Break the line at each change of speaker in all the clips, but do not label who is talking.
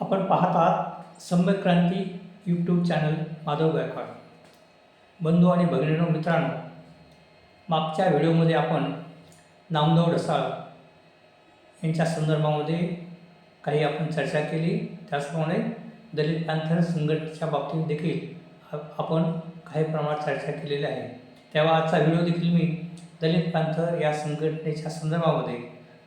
आपण पाहत आहात सम्यक क्रांती यूट्यूब चॅनल माधव गायकवाड. बंधू आणि भगिनीनो मित्रांनो मागच्या व्हिडिओमध्ये आपण नामदेव ढसाळ यांच्या संदर्भामध्ये काही आपण चर्चा केली. त्याचप्रमाणे दलित पॅन्थर संघटनेच्या बाबतीत देखील आपण काही प्रमाणात चर्चा केलेली आहे. तेव्हा आजचा व्हिडिओ देखील मी दलित पॅन्थर या संघटनेच्या संदर्भामध्ये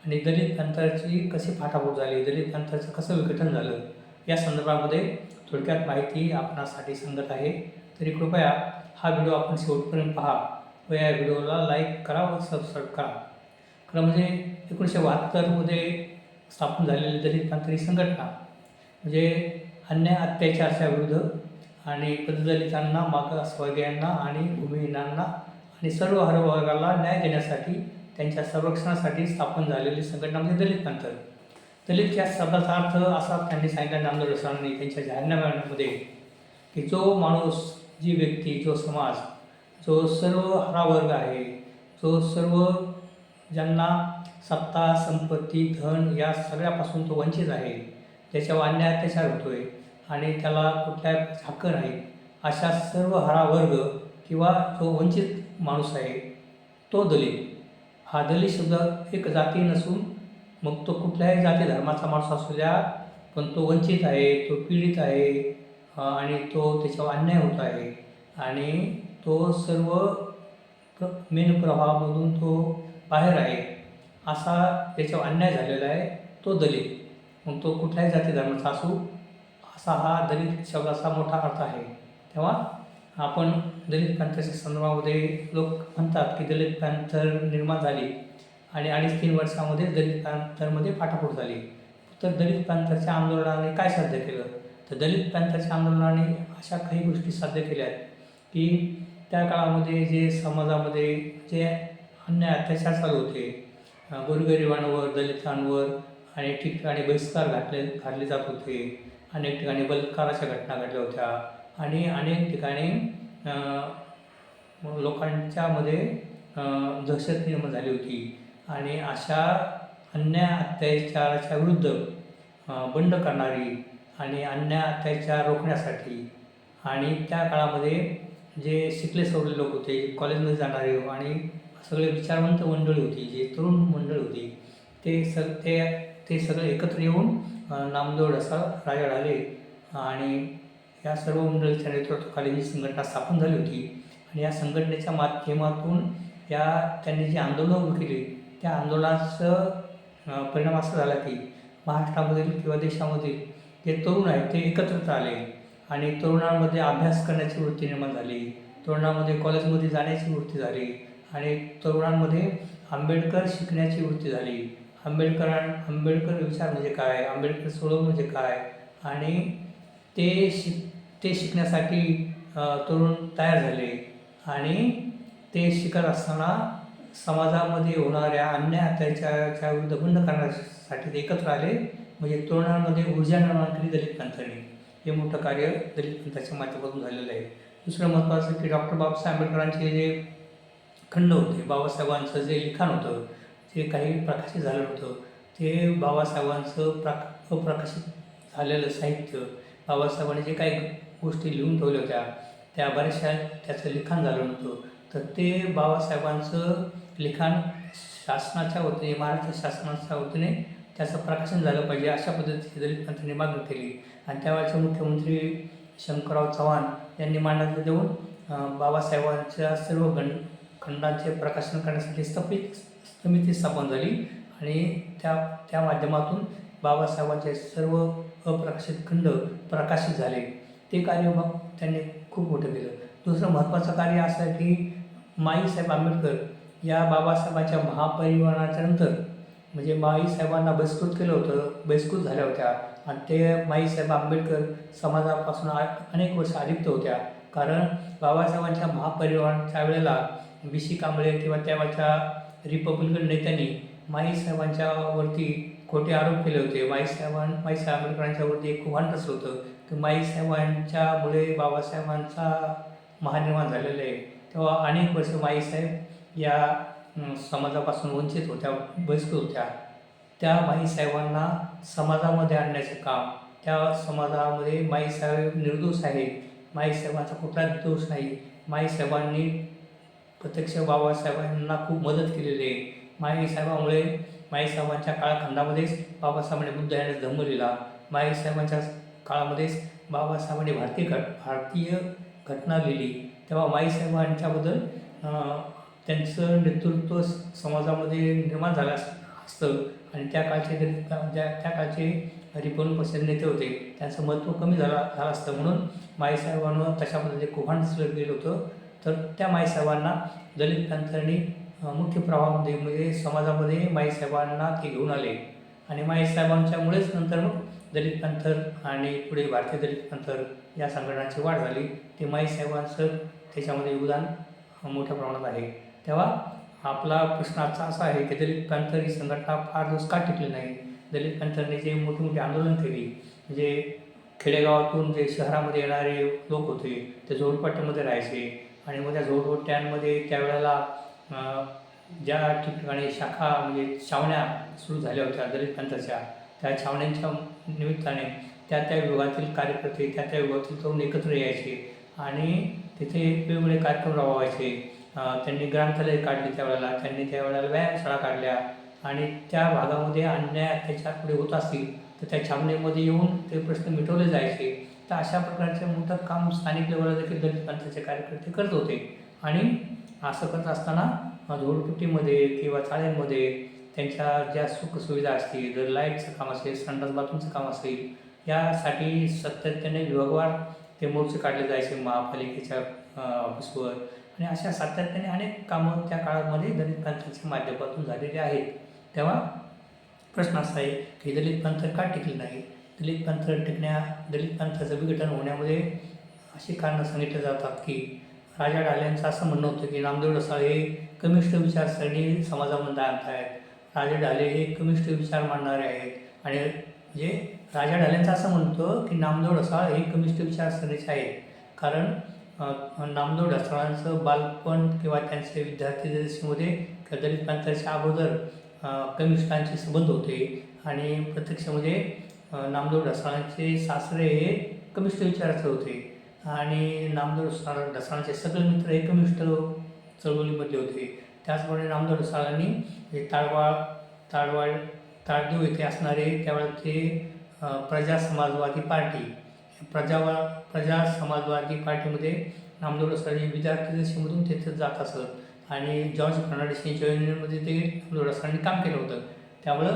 आणि दलित पॅन्थरची कशी फाटाफूट झाली? दलित पॅन्थरचं कसं विघटन झालं? या संदर्भामध्ये थोडक्यात माहिती आपणासाठी सांगत आहे. तरी कृपया हा व्हिडिओ आपण शेवटपर्यंत पहा व या व्हिडिओला लाईक करा व सबस्क्राईब करा. खरं म्हणजे एकोणीसशे बहात्तरमध्ये स्थापन झालेली दलित पॅन्थर संघटना म्हणजे अन्याय अत्याचाराच्या विरुद्ध आणि पददलितांना मागासवर्गीयांना आणि भूमिहीनांना आणि सर्व हरवर्गाला न्याय देण्यासाठी त्यांच्या संरक्षणासाठी स्थापन झालेली संघटना म्हणजे दलित पॅन्थर दलित या शब्दाचा अर्थ असा त्यांनी सांगितला नामदेव सरांनी त्यांच्या जाहीरनाम्यामध्ये की जो माणूस जी व्यक्ती जो समाज जो सर्व हरा वर्ग आहे जो सर्व ज्यांना सत्ता संपत्ती धन या सगळ्यापासून तो वंचित आहे त्याच्यावर अन्याय अत्याचार होतोय आणि त्याला कुठल्या हक्क नाही अशा सर्व हरा वर्ग किंवा जो वंचित माणूस आहे तो दलित. हा दलित शब्द एक जाती नसून मग तो कुठल्याही जाती धर्माचा माणूस असू द्या पण तो वंचित आहे तो पीडित आहे आणि तो त्याच्यावर अन्याय होत आहे. आणि तो सर्व प्र मेन प्रवाहामधून तो बाहेर आहे. असा त्याच्यावर अन्याय झालेला आहे तो दलित. मग तो कुठल्याही जाती धर्माचा असू असा हा दलित शब्दाचा मोठा अर्थ आहे. तेव्हा आपण दलित पंथाच्या संदर्भामध्ये लोक म्हणतात की दलित पॅन्थर निर्माण झाली आणि अडीच तीन वर्षामध्ये दलित पॅन्थरमध्ये फाटाफूट झाली. तर दलित पॅन्थरच्या आंदोलनाने काय साध्य केलं? तर दलित पॅन्थरच्या आंदोलनाने अशा काही गोष्टी साध्य केल्या आहेत की त्या काळामध्ये जे समाजामध्ये जे अन्याय अत्याचार चालू होते गोरगरिबांवर दलितांवर अनेक ठिकाणी बहिष्कार घातले घातले जात होते. अनेक ठिकाणी बलात्काराच्या घटना घडल्या होत्या. आणि अनेक ठिकाणी लोकांच्यामध्ये दहशत निर्माण झाली होती. आणि अशा अन्याय अत्याचाराच्या विरुद्ध बंड करणारी आणि अन्याय अत्याचार रोखण्यासाठी आणि त्या काळामध्ये जे शिकले सवले लोक होते कॉलेजमध्ये जाणारे आणि सगळे विचारवंत मंडळी होती जे तरुण मंडळी होती ते सग ते ते सगळे एकत्र येऊन नामदोड नामदेव राजा ढाले आणि या सर्व मंडळीच्या नेतृत्वाखाली ही संघटना स्थापन झाली होती. आणि या संघटनेच्या माध्यमातून या त्यांनी जी आंदोलनं उभी केली त्या आंदोलनाचं परिणाम असा झाला की महाराष्ट्रामधील किंवा देशामधील जे तरुण आहेत ते एकत्रित आले आणि तरुणांमध्ये अभ्यास करण्याची वृत्ती निर्माण झाली. तरुणांमध्ये कॉलेजमध्ये जाण्याची वृत्ती झाली आणि तरुणांमध्ये आंबेडकर शिकण्याची वृत्ती झाली. आंबेडकरां आंबेडकर विचार म्हणजे काय? आंबेडकर सोडव म्हणजे काय? आणि ते शिक ते शिकण्यासाठी तरुण तयार झाले. आणि ते शिकत असताना समाजामध्ये होणाऱ्या अन्याय अत्याचाराच्या विरुद्ध बंद करण्यासाठी ते एकत्र आले. म्हणजे तरुणांमध्ये ऊर्जा निर्माण केली दलित पंथाने. हे मोठं कार्य दलित पंथाच्या माध्यमातून झालेलं आहे. दुसरं महत्त्वाचं की डॉक्टर बाबासाहेब आंबेडकरांचे जे खंड होते बाबासाहेबांचं जे लिखाण होतं जे काही प्रकाशित झालं होतं ते बाबासाहेबांचं प्राक अप्रकाशित झालेलं साहित्य बाबासाहेबांनी जे काही गोष्टी लिहून ठेवल्या होत्या. त्या बऱ्याचशा त्याचं लिखाण झालं नव्हतं. तर ते बाबासाहेबांचं लिखाण शासनाच्या वतीने महाराष्ट्र शासनाच्या वतीने त्याचं प्रकाशन झालं पाहिजे अशा पद्धतीची दलित पंथांनी मागणी केली. आणि त्यावेळेचे मुख्यमंत्री शंकरराव चव्हाण यांनी मान्यता देऊन बाबासाहेबांच्या सर्व गण खंडांचे प्रकाशन करण्यासाठी स्थपित समिती स्थापन झाली. आणि त्या त्या माध्यमातून बाबासाहेबांचे सर्व अप्रकाशित खंड प्रकाशित झाले. ते कार्य मग त्यांनी खूप मोठं केलं. दुसरं महत्त्वाचं कार्य असं आहे की माईसाहेब आंबेडकर या बाबासाहेबांच्या महापरिवाराच्या नंतर म्हणजे माईसाहेबांना बहिष्कृत केलं होतं बहिष्कृत झाल्या होत्या आणि ते माईसाहेब आंबेडकर समाजापासून अनेक वर्ष अलिप्त होत्या. कारण बाबासाहेबांच्या महापरिवाराच्या वेळेला बी सी कांबळे किंवा त्यावेळच्या रिपब्लिकन नेत्यांनी माईसाहेबांच्यावरती खोटे आरोप केले होते. माईसाहेबां माईसाहेब आंबेडकरांच्यावरती एक कुभान रचलं होतं. की माईसाहेबांच्यामुळे बाबासाहेबांचा महानिर्माण झालेलं आहे. तेव्हा अनेक वर्ष माईसाहेब या समाजापासून वंचित होत्या बहिष्कृत होत्या. त्या माईसाहेबांना समाजामध्ये आणण्याचे काम त्या समाजामध्ये माईसाहेब निर्दोष आहे माईसाहेबांचा कुठलाच दोष नाही. माईसाहेबांनी प्रत्यक्ष बाबासाहेबांना खूप मदत केलेली आहे. माईसाहेबामुळे माईसाहेबांच्या काळखंडामध्येच बाबासाहेबांनी बुद्ध यांनी धम्म लिहिला. माईसाहेबांच्या काळामध्येच बाबासाहेबांनी भारतीय घट भारतीय घटना लिहिली. तेव्हा माईसाहेबांच्याबद्दल त्यांचं नेतृत्व समाजामध्ये निर्माण झालं अस- असतं. आणि त्या काळचे ज्या त्या त्या काळचे रिपब्लिक पक्षाचे नेते होते. त्यांचं महत्त्व कमी झाला झालं असतं. म्हणून माईसाहेबांवर तशामध्ये जे कुभांड सुरू केलं होतं तर त्या माईसाहेबांना दलित पॅंथरनी मुख्य प्रभावामध्ये म्हणजे समाजामध्ये माईसाहेबांना ते घेऊन आले. आणि माईसाहेबांच्यामुळेच नंतर मग दलित पंथर आणि पुढे भारतीय दलित पंथर या संघटनांची वाढ झाली. ते माईसाहेबांचं त्याच्यामध्ये योगदान मोठ्या प्रमाणात आहे. तेव्हा आपला प्रश्नाचा असा आहे की दलित पंथर ही संघटना फार दिवस का टिकली नाही? दलित पंथरने जे मोठी मोठी आंदोलन केली म्हणजे खेडेगावातून जे शहरामध्ये येणारे लोक होते ते झोडपट्ट्यामध्ये राहायचे आणि मग त्या झोडपट्ट्यांमध्ये त्यावेळेला ज्या ठिकाणी शाखा म्हणजे छावण्या सुरू झाल्या होत्या दलित पंथाच्या त्या छावण्यांच्या निमित्ताने त्या त्या विभागातील कार्यकर्ते त्या त्या विभागातील तरुण एकत्र यायचे आणि तिथे वेगवेगळे कार्यक्रम राबवायचे. त्यांनी ग्रंथालय काढले त्यावेळेला त्यांनी त्यावेळेला व्यायामशाळा काढल्या आणि त्या भागामध्ये अन्याय अत्याचार पुढे होत असतील तर त्या छावणीमध्ये येऊन ते प्रश्न मिटवले जायचे. तर अशा प्रकारचे मोठं काम स्थानिक लेवलला देखील दलित पंथाचे कार्यकर्ते करत होते. आणि असं करत असताना झोडपट्टीमध्ये किंवा चाळ्यांमध्ये त्यांच्या ज्या सुखसुविधा असतील जर लाईटचं काम असेल संडास बाथरूमचं काम असेल यासाठी सातत्याने विभागवार ते मोर्चे काढले जायचे महापालिकेच्या ऑफिसवर आणि अशा सातत्याने अनेक कामं त्या काळामध्ये दलित पंथाच्या माध्यमातून झालेली आहेत. तेव्हा प्रश्न असा आहे की दलित पंथ का टिकले नाही दलित पंथ टिकण्या दलित पंथाचं विघटन होण्यामध्ये अशी कारणं सांगितली जातात की राजा डाल्यांचं असं म्हणणं होतं की नामदेव ढसाळ हे कनिष्ठ विचारसरणी समाजामध्ये आणत आहेत राजा ढाले हे कनिष्ठ विचार मांडणारे आहेत. आणि जे राजा ढाल्यांचं असं म्हणतो की नामदेव ढसाळ हे कनिष्ठ विचारसरणीचे आहेत. कारण नामदेव ढसाळांचं बालपण किंवा त्यांचे विद्यार्थी दशेमध्ये किंवा दलित पंथाच्या अगोदर अं, संबंध होते. आणि प्रत्यक्षामध्ये नामदेव ढसाळांचे सासरे हे कनिष्ठ विचाराचे होते. आणि नामदेव ढसाळांचे सगळे मित्र हे कमिष्ट चळवळीमध्ये होते. त्याचप्रमाणे रामदास साळांनी हे ताळवाळ ताळवाळ ताळदेव येथे असणारे त्यावेळेचे ते प्रजा समाजवादी पार्टी प्रजावा प्रजा समाजवादी पार्टीमध्ये नामदेव ढसाळ विद्यार्थी दशेमधून तिथे जात असत. आणि जॉर्ज फर्नांडिस यांच्या युनियनमध्ये ते नामदेव ढसाळांनी काम केलं होतं. त्यामुळं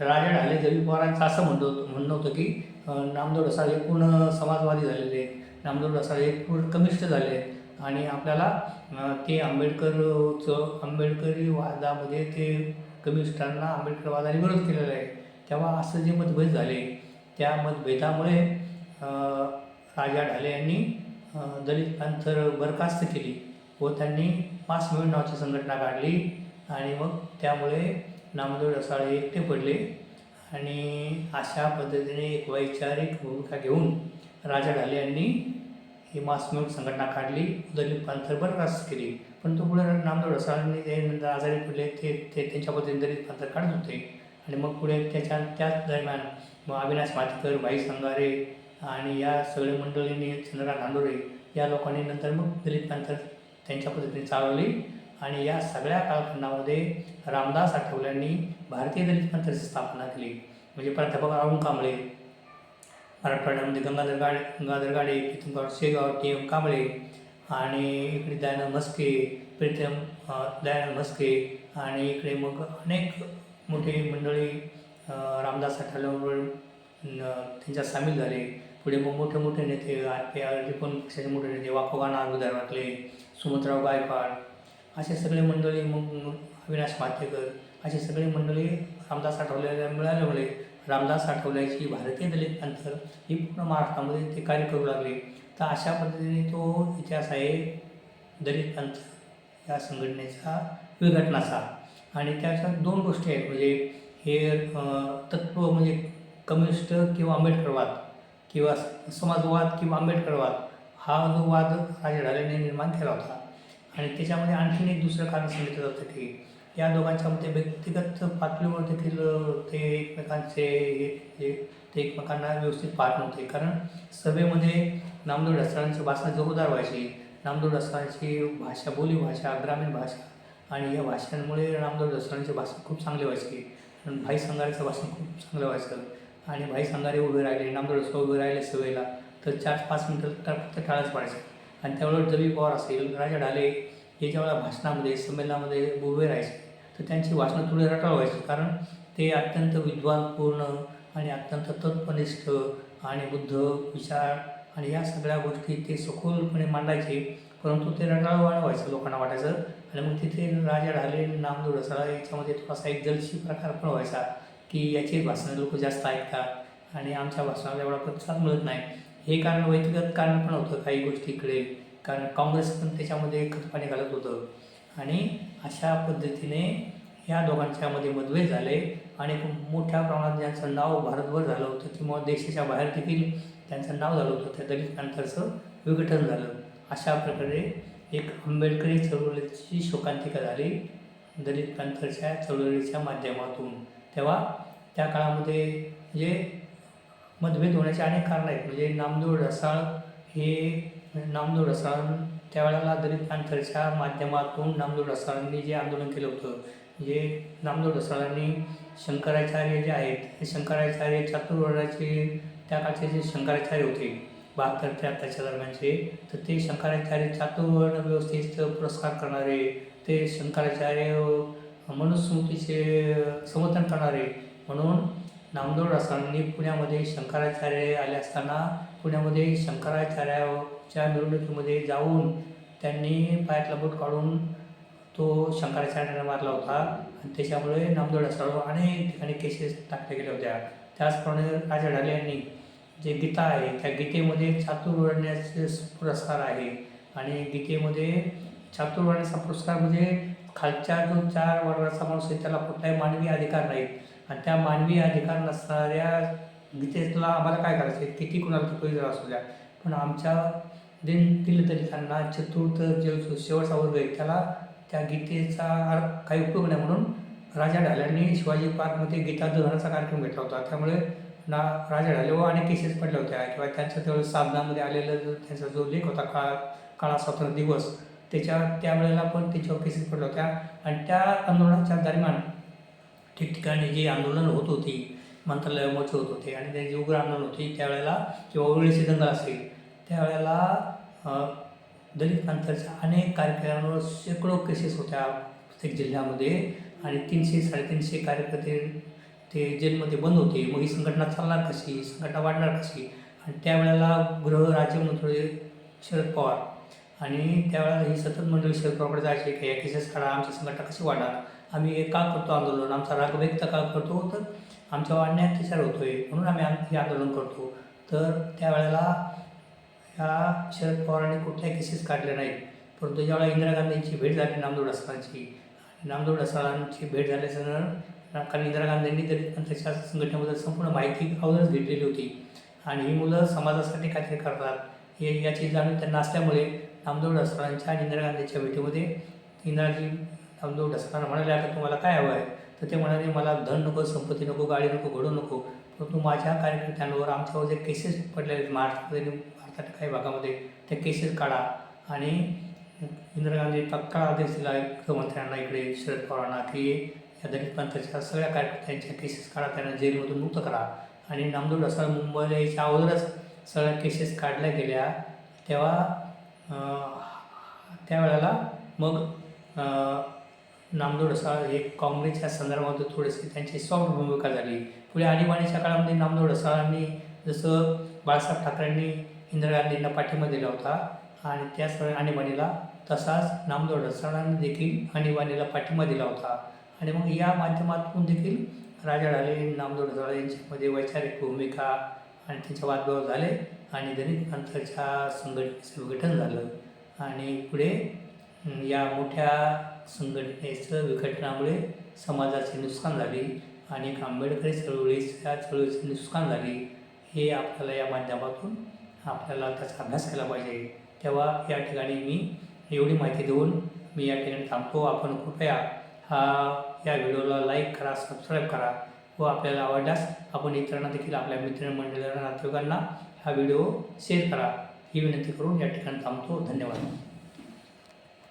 राजा ढाले जवी पवारांचं असं म्हणणं होतं म्हणणं होतं की अं, नामदेव हे पूर्ण समाजवादी झालेले आहेत. नामदेव ढसाळ हे पूर्ण कम्युनिस्ट झाले आहेत. आणि आपल्याला ते आंबेडकरचं आंबेडकरी वादामध्ये ते कम्युनिस्टांना आंबेडकरवादाने विरोध केलेला आहे. तेव्हा असं जे मतभेद झाले त्या मतभेदामुळे राजा ढाले यांनी दलित पॅंथर बरखास्त केली व त्यांनी मास मिळून नावाची संघटना काढली आणि मग त्यामुळे नामदेव रसाळे एकटे पडले आणि अशा पद्धतीने एक वैचारिक भूमिका घेऊन राजा ढाले यांनी ही मासमिळून संघटना काढली. दलित पंथर बरखास्त केली. पण तो पुढे नामदेव ढसाळांनी ते नंतर आजारी पडले ते ते त्यांच्या पद्धतीने दलित पंथर काढत होते. आणि मग पुढे त्याच्या त्याच दरम्यान मग अविनाश मातकर भाई संगारे आणि या सगळे मंडळींनी चंद्रा नांदोरे या लोकांनी नंतर मग दलित पंथर त्यांच्या पद्धतीने चालवली. आणि या सगळ्या कालखंडामध्ये रामदास आठवल्यांनी भारतीय दलित पंथाची स्थापना केली. म्हणजे प्राध्यापक राहुल कांबळे मराठवाड्यामध्ये गंगाधर गाडे गंगाधर गाडे प्रीतमगाव शेगाव टी एम कांबळे आणि इकडे दयानंद म्हस्के प्रीतम दयानंद म्हस्के आणि इकडे मग अनेक मोठे मंडळी रामदास आठवल्यावर त्यांच्यात सामील झाले. पुढे मग मोठे मोठे नेते आर पी आर पण पक्षाचे मोठे नेते वाकोगाना विदर्भातले सुमंतराव गायकवाड असे सगळे मंडळी मग अविनाश मातेकर असे सगळे मंडळी रामदास आठवलेल्या मिळाल्यामुळे रामदास आठवल्याची भारतीय दलित अंतर ही पूर्ण महाराष्ट्रामध्ये ते कार्य करू लागले. तर अशा पद्धतीने तो इतिहास आहे दलित पंथ या संघटनेचा विघटनाचा. आणि त्याच्यात दोन गोष्टी आहेत. म्हणजे हे तत्त्व म्हणजे कम्युनिस्ट किंवा आंबेडकरवाद किंवा समाजवाद किंवा आंबेडकरवाद हा जो वाद राजा निर्माण केला होता. आणि त्याच्यामध्ये आणखीन एक दुसरं कारण सांगितलं जातं की या दोघांच्यामध्ये व्यक्तिगत पातळीवर देखील ते एकमेकांचे हे- हे ते एकमेकांना व्यवस्थित पाहत नव्हते. कारण सभेमध्ये नामदेव ढसाळांची भाषणं जोरदार व्हायची. नामदेव ढसाळांची भाषा बोली भाषा ग्रामीण भाषा आणि या भाषांमुळे नामदेव ढसाळांची भाषण खूप चांगली व्हायची. आणि भाई संघारेचं भाषण खूप चांगलं व्हायचं. आणि भाई संघारे उभे राहिले नामदेव ढसाळ उभे राहिले सभेला. तर चार पाच मिनटं तर फक्त टाळच पडायचं. आणि त्यावेळेवर दवी पवार असेल राजा ढाले हे ज्यावेळेला भाषणामध्ये संमेलनामध्ये उभे राहायचे तर त्यांची भाषणं थोडी रटाळ व्हायची. कारण ते अत्यंत विद्वानपूर्ण आणि अत्यंत तत्पनिष्ठ आणि बुद्ध विचार आणि या सगळ्या गोष्टी ते सखोलपणे मांडायचे परंतु ते रटाळवाणं व्हायचं लोकांना वाटायचं. आणि मग तिथे राजा ढाले नामदेव ढसाळा याच्यामध्ये थोडासा एक जलशी प्रकार पण व्हायचा की याची भाषणं लोक जास्त ऐकतात आणि आमच्या भाषणाला एवढा प्रतिसाद मिळत नाही. हे कारण व्यक्तिगत कारण पण होतं काही गोष्टी इकडे कारण काँग्रेस पण त्याच्यामध्ये खतपाणी घालत होतं. आणि अशा पद्धतीने ह्या दोघांच्यामध्ये मतभेद झाले. आणि मोठ्या प्रमाणात ज्यांचं नाव भारतभर झालं होतं किंवा देशाच्या बाहेर देखील त्यांचं नाव झालं होतं त्या दलित विघटन झालं. अशा प्रकारे एक आंबेडकरी चळवळीची शोकांतिका झाली दलित प्रांतरच्या चळवळीच्या माध्यमातून. तेव्हा त्या काळामध्ये जे मतभेद होण्याचे अनेक कारणं आहेत. म्हणजे नामदेव ढसाळ हे नामदेव ढसाळ त्यावेळेला दलित पॅंथरच्या माध्यमातून नामदेव ढसाळांनी जे आंदोलन केलं होतं म्हणजे नामदेव ढसाळांनी शंकराचार्य जे आहेत हे शंकराचार्य चातुर्वर्णाचे त्या काळचे जे शंकराचार्य होते बहात्तर त्र्याहत्तरच्या दरम्यानचे तर ते शंकराचार्य चातुर्वर्ण व्यवस्थेत पुरस्कार करणारे ते शंकराचार्य मनुस्मृतीचे समर्थन करणारे म्हणून नामदेव ढसाळांनी पुण्यामध्ये शंकराचार्य आले असताना पुण्यामध्ये शंकराचार्याच्या मिरवणुकीमध्ये जाऊन त्यांनी पायातला बोट काढून तो शंकराचार्याने मारला होता. आणि त्याच्यामुळे नामदेव ढसाळवर अनेक ठिकाणी केसेस टाकल्या गेल्या होत्या. त्याचप्रमाणे राजा ढाले यांनी जे गीता आहे त्या गीतेमध्ये चातुर्वर्ण्याचे पुरस्कार आहे. आणि गीतेमध्ये चातुर्वर्ण्याचा पुरस्कार म्हणजे खालच्या जो चार वर्णाचा माणूस आहे त्याला कुठलाही मानवी अधिकार नाही आणि त्या मानवी अधिकार नसणाऱ्या गीतेतला आम्हाला काय करायचं आहे किती कुणाला किती जर असू द्या. पण आमच्या दिन दिल चतुर्थ जो शेवटचा वर्ग आहे. त्याला त्या गीतेचा अर्थ काही उपयोग नाही म्हणून राजा ढाल्यांनी शिवाजी पार्कमध्ये गीता दहनाचा कार्यक्रम घेतला होता. त्यामुळे ना राजा ढाले व अनेक केसेस पडल्या होत्या. किंवा त्यांच्या त्यावेळेस साधनामध्ये आलेला जो त्यांचा जो लेख होता काळा काळा स्वातंत्र्य दिवस त्याच्या त्यावेळेला पण त्याच्यावर केसेस पडल्या होत्या. आणि त्या आंदोलनाच्या दरम्यान ठिकठिकाणी जी आंदोलनं होत होती मंत्रालय होत होते आणि त्यांची उग्र आंदोलन होती त्यावेळेला किंवा ओवळीची दंगल असेल त्यावेळेला दलित प्रांताच्या अनेक कार्यक्रमांवर शेकडो केसेस होत्या प्रत्येक जिल्ह्यामध्ये आणि तीनशे साडेतीनशे कार्यकर्ते ते जेलमध्ये बंद होते. मग ही संघटना चालणार कशी? संघटना वाढणार कशी? आणि त्यावेळेला गृह राज्यमंत्री शरद पवार आणि त्यावेळेला ही सतत मंडळी शरद पवारकडे जायचे की या केसेस काढा आमची संघटना कशी वाढणार? आम्ही हे का करतो आंदोलन? आमचा राग व्यक्त का करतो? तर आमच्यावर अन्याय अत्याचार आहे म्हणून आम्ही आम- हे आंदोलन करतो. तर त्यावेळेला ह्या शरद पवारांनी कुठल्याही केसेस काढल्या नाहीत. परंतु ज्यावेळेला इंदिरा गांधींची भेट झाली नामदेव ढसाळांची नामदेव ढसाळांची भेट झाल्याचं कारण इंदिरा गांधींनी दलित पंथाच्या संघटनेबद्दल संपूर्ण माहिती अगोदरच घेतलेली होती. आणि ही मुलं समाजासाठी काहीतरी करतात. हे याची जाणीव त्यांना असल्यामुळे नामदेव ढसाळांच्या आणि इंदिरा गांधींच्या भेटीमध्ये इंदिराजी नामदेव ढसाळांना म्हणाले आता तुम्हाला काय हवं आहे? तर ते म्हणाले मला धन नको संपत्ती नको गाडी नको घडू नको परंतु माझ्या कार्यकर्त्यांवर आमच्यावर जे केसेस पडलेले आहेत महाराष्ट्रामध्ये आणि भारताच्या काही भागामध्ये त्या केसेस काढा. आणि इंदिरा गांधी तत्काळ आदेश दिला गृहमंत्र्यांना इकडे शरद पवारांना की या दलित पंथाच्या सगळ्या कार्यकर्त्यांच्या केसेस काढा त्यांना जेलमधून मुक्त करा. आणि नामदेव असा मुंबईला यायच्या अगोदरच सगळ्या केसेस काढल्या गेल्या. तेव्हा त्यावेळेला मग नामदोड असा एक हे काँग्रेसच्या संदर्भामध्ये थोडेसे त्यांची सॉफ्ट भूमिका झाली. पुढे आणीबाणीच्या काळामध्ये नामदोड ढसाळांनी जसं बाळासाहेब ठाकरेंनी इंदिरा गांधींना पाठिंबा दिला होता आणि त्याच आणीबाणीला तसाच नामदोड ढसाळांनी देखील आणीबाणीला पाठिंबा दिला होता. आणि मग या माध्यमातून देखील राजा ढाले नामदोड ढसाळ यांच्यामध्ये वैचारिक भूमिका आणि त्यांचे वादभाव झाले आणि दलित पंथाच्या संघटनेचं विघटन झालं. आणि पुढे या मोठ्या संघटनेचं विघटनामुळे समाजाचे नुकसान झाले आणि आंबेडकरी चळवळीस या चळवळीचे नुकसान झाले हे आपल्याला या माध्यमातून आपल्याला त्याचा अभ्यास केला पाहिजे. तेव्हा या ठिकाणी मी एवढी माहिती देऊन मी या ठिकाणी थांबतो. आपण कृपया हा या व्हिडिओला लाईक करा सबस्क्राईब करा व आपल्याला आवडल्यास आपण इतरांना देखील आपल्या मित्रमंडळींना नातेवाईकांना हा व्हिडिओ शेअर करा. ही विनंती करून या ठिकाणी थांबतो. धन्यवाद.